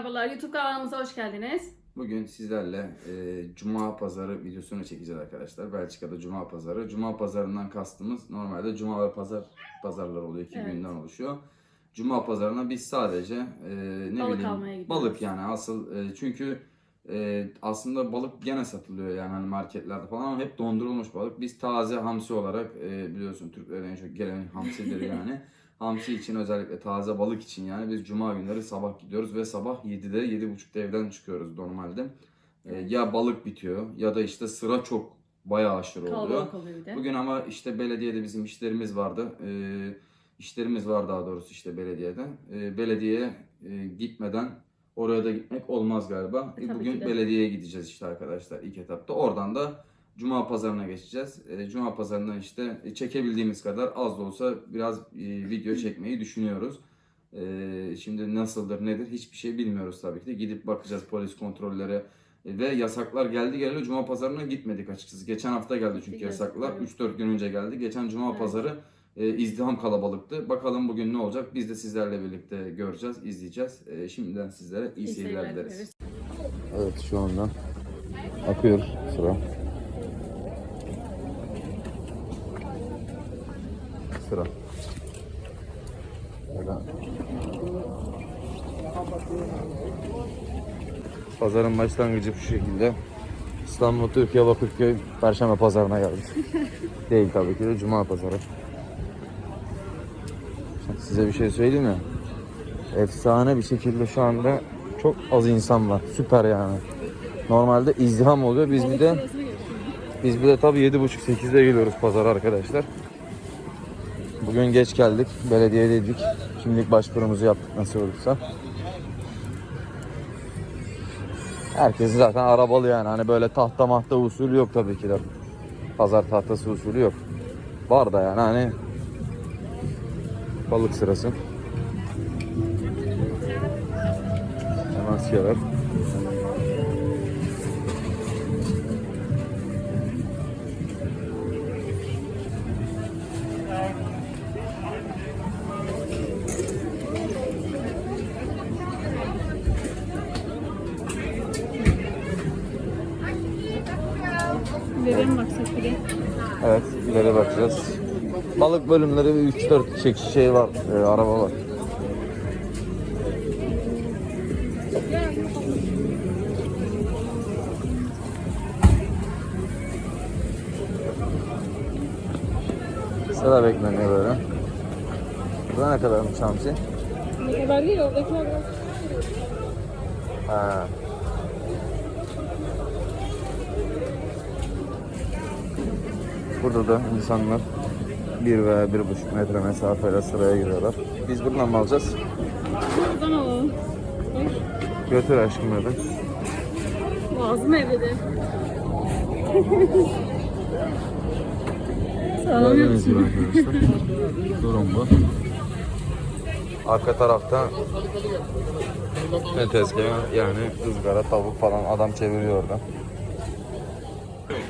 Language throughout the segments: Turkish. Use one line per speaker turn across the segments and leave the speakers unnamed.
Merhabalar, YouTube kanalımıza hoş geldiniz.
Bugün sizlerle e, Cuma Pazarı videosunu çekeceğiz arkadaşlar. Belçika'da Cuma Pazarı. Cuma Pazarından kastımız normalde Cuma ve Pazar pazarlar oluyor. iki
Evet.
günden oluşuyor. Cuma Pazarına biz sadece e, ne
Balık
bileyim
almaya gidiyoruz.
balık yani asıl e, çünkü e, aslında balık gene satılıyor yani hani marketlerde falan ama hep dondurulmuş balık. Biz taze hamsi olarak e, biliyorsun Türklerin en çok gelen hamsidir yani. Hamsi için özellikle taze balık için yani biz cuma günleri sabah gidiyoruz ve sabah 7'de 7.30'da evden çıkıyoruz normalde. Ee, ya balık bitiyor ya da işte sıra çok bayağı aşırı oluyor.
Kalabalık oluyor bir de.
Bugün ama işte belediyede bizim işlerimiz vardı. Ee, işlerimiz var daha doğrusu işte belediyede. Ee, belediyeye e, gitmeden oraya da gitmek olmaz galiba.
E, tabii
Bugün
ki de.
belediyeye gideceğiz işte arkadaşlar ilk etapta. Oradan da Cuma pazarına geçeceğiz. Ee, Cuma pazarından işte e, çekebildiğimiz kadar az da olsa biraz e, video çekmeyi düşünüyoruz. Ee, şimdi nasıldır nedir hiçbir şey bilmiyoruz tabii ki de. Gidip bakacağız polis kontrolleri e, ve yasaklar geldi geleli Cuma pazarına gitmedik açıkçası. Geçen hafta geldi çünkü yasaklar.
evet.
3-4 gün önce geldi. Geçen Cuma
Evet.
pazarı e, izdiham kalabalıktı. Bakalım bugün ne olacak? Biz de sizlerle birlikte göreceğiz, izleyeceğiz. E, şimdiden sizlere iyi,
İyi
seyirler dileriz. Evet şu anda akıyor sıra. Sıra. Böyle. Pazarın başlangıcı bu şekilde. İstanbul Türkiye Bakırköy Perşembe pazarına geldik. Değil tabii ki de Cuma pazarı. Size bir şey söyleyeyim mi? Efsane bir şekilde şu anda çok az insan var. Süper yani. Normalde izdiham oluyor. Biz bir de biz bir de tabii 7.30-8'de geliyoruz pazara arkadaşlar. Bugün geç geldik. Belediyedeydik. Kimlik başvurumuzu yaptık nasıl olursa. Herkes zaten arabalı yani. Hani böyle tahta mahta usulü yok tabii ki de. Pazar tahtası usulü yok. Var da yani hani balık sırası. Maskeler.
Verelim
Evet, ileri bakacağız. Balık bölümleri 3-4 şey, şey var, e, araba var. Sıra bekleniyor böyle. Burada ne kadarmış hamsi?
Ne kadar değil, oradakiler biraz.
Ha. Burada da insanlar bir veya bir buçuk metre mesafeyle sıraya giriyorlar. Biz buradan mı alacağız?
Buradan alalım.
Götür aşkım dedi.
Boğazım evledi. Sağlamıyor
Gördüğünüz gibi
musun?
Durum bu. Arka tarafta ne tezgahı yani ızgara, tavuk falan adam çeviriyor orada.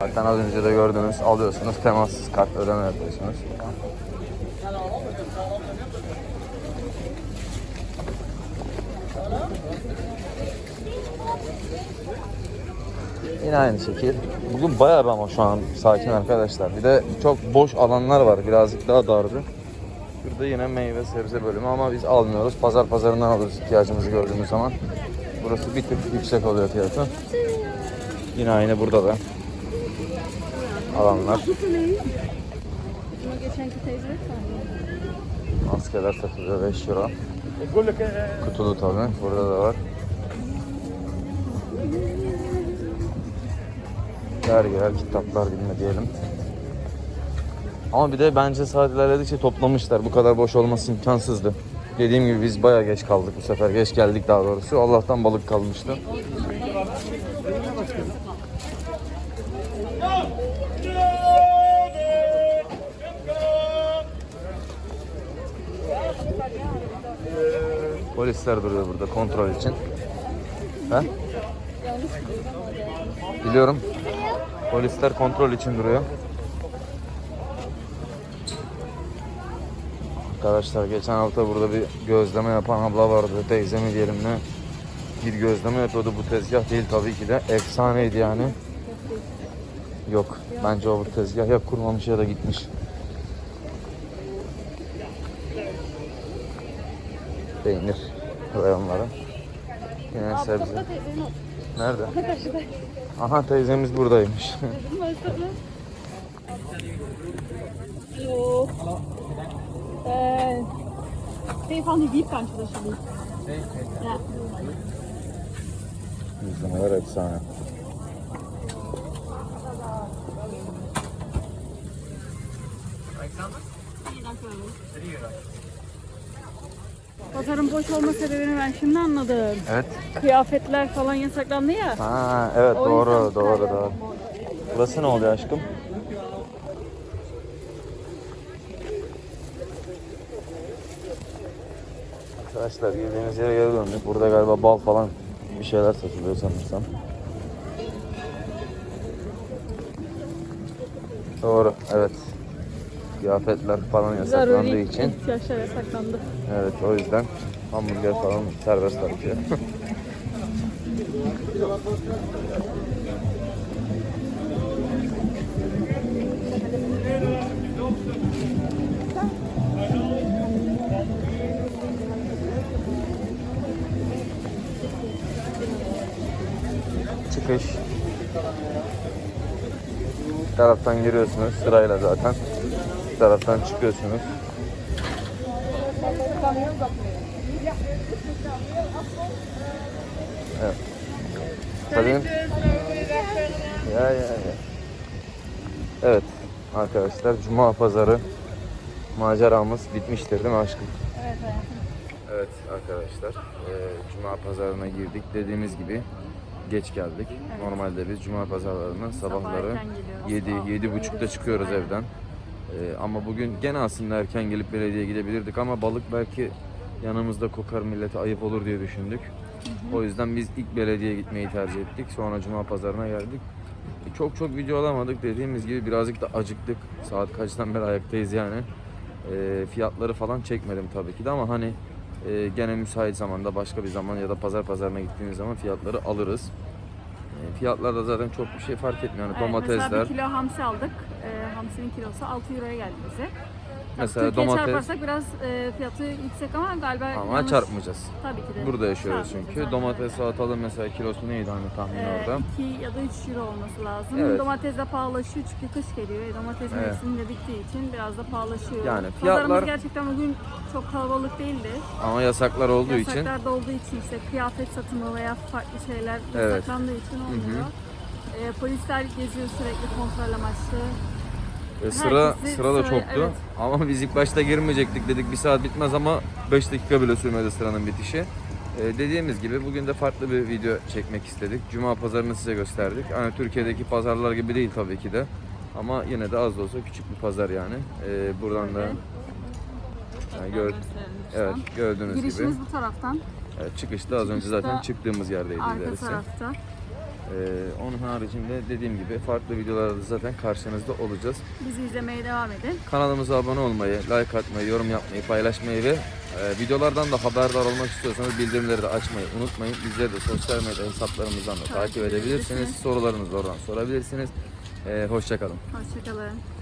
Zaten az önce de gördünüz alıyorsunuz temassız kart ödeme yapıyorsunuz. Yine aynı şekil. Bugün bayağı ama şu an sakin arkadaşlar. Bir de çok boş alanlar var. Birazcık daha dardı. Burada yine meyve sebze bölümü ama biz almıyoruz. Pazar pazarından alırız ihtiyacımızı gördüğümüz zaman. Burası bir tık yüksek oluyor fiyatı. Yine aynı burada da alanlar. Maskeler satılıyor 5 euro. Kutulu tabii. Burada da var. Dergiler, kitaplar gibi diyelim. Ama bir de bence saat ilerledikçe toplamışlar. Bu kadar boş olması imkansızdı. Dediğim gibi biz bayağı geç kaldık bu sefer. Geç geldik daha doğrusu. Allah'tan balık kalmıştı. Polisler duruyor burada kontrol için. He? Biliyorum. Polisler kontrol için duruyor. Arkadaşlar geçen hafta burada bir gözleme yapan abla vardı. Teyze mi diyelim ne? Bir gözleme yapıyordu. Bu tezgah değil tabii ki de. Efsaneydi yani. Yok. Bence o bu tezgah ya kurmamış ya da gitmiş. Peynir reyonları. Yine sebze. Nerede? Aha teyzemiz buradaymış.
Hallo. Äh, Stefan, die anschließen. Ja.
Gözlemeler efsane.
Pazarın boş olma sebebini ben şimdi anladım.
Evet.
Kıyafetler falan yasaklandı ya.
Ha evet
O
doğru
yüzden
doğru
böyle.
doğru. Burası ne oluyor aşkım? Arkadaşlar girdiğimiz yere geri döndük. Burada galiba bal falan bir şeyler satılıyor sanırsam. Doğru evet. Kıyafetler falan yasaklandığı
Zaruri
için.
ihtiyaçlar yasaklandı.
Evet o yüzden hamburger falan serbest bırakıyor. Çıkış. Bir taraftan giriyorsunuz sırayla zaten. Taraftan çıkıyorsunuz. Evet. Tabii. Ya ya ya. Evet arkadaşlar Cuma pazarı maceramız bitmiştir değil mi aşkım?
Evet, evet.
Evet arkadaşlar eee, Cuma pazarına girdik dediğimiz gibi geç geldik. Normalde biz Cuma pazarlarına sabahları
erken geliyoruz.
7 yedi buçukta çıkıyoruz evden. Eee, ama bugün gene aslında erken gelip belediyeye gidebilirdik ama balık belki yanımızda kokar millete ayıp olur diye düşündük. O yüzden biz ilk belediyeye gitmeyi tercih ettik. Sonra Cuma pazarına geldik. E, Çok çok video alamadık dediğimiz gibi birazcık da acıktık. Saat kaçtan beri ayaktayız yani. E, fiyatları falan çekmedim tabii ki de ama hani e, gene müsait zamanda başka bir zaman ya da pazar pazarına gittiğiniz zaman fiyatları alırız. E, fiyatlar da zaten çok bir şey fark etmiyor. Yani
Evet, Mesela
domatesler,
bir kilo hamsi aldık. Ee, hamsinin kilosu 6 euroya geldi bize.
Mesela
Türkiye
domates-
çarparsak biraz e, fiyatı yüksek ama galiba
ama
yanlış-
çarpmayacağız.
Tabii ki de.
Burada yaşıyoruz
Çarpmayacağız,
çünkü.
aynen
Domates
öyle.
mesela kilosu neydi hani tahmin
Ee,
orada?
2 ya da 3 euro olması lazım.
Evet.
Domates de pahalaşıyor çünkü kış geliyor. E, domates
Evet.
mevsimi de bittiği için biraz da pahalaşıyor.
Yani
Pazarımız
fiyatlar-
gerçekten bugün çok kalabalık değildi.
Ama yasaklar olduğu için
Yasaklar da olduğu için işte kıyafet satımı veya farklı şeyler
Evet.
yasaklandığı için olmuyor. Ee, polisler geziyor sürekli kontrol amaçlı.
E, sıra
Herkesi
sıra da çoktu.
evet.
Ama biz ilk başta girmeyecektik dedik bir saat bitmez ama 5 dakika bile sürmedi sıranın bitişi. E, dediğimiz gibi bugün de farklı bir video çekmek istedik. Cuma pazarını size gösterdik. Hani Türkiye'deki pazarlar gibi değil tabii ki de. Ama yine de az da olsa küçük bir pazar yani. E, buradan da yani gör, evet gördüğünüz gibi.
Girişimiz bu taraftan.
Evet, çıkışta az önce
Çıkışta
zaten çıktığımız yerdeydi
Arka
ilerisi.
tarafta.
E, onun haricinde dediğim gibi farklı videolarda zaten karşınızda olacağız.
Bizi izlemeye devam edin.
Kanalımıza abone olmayı, like atmayı, yorum yapmayı, paylaşmayı ve e, videolardan da haberdar olmak istiyorsanız bildirimleri de açmayı unutmayın. Bizleri de sosyal medya hesaplarımızdan da takip edebilirsiniz.
edebilirsiniz.
Sorularınızı oradan sorabilirsiniz. E, Hoşçakalın.
Hoşçakalın.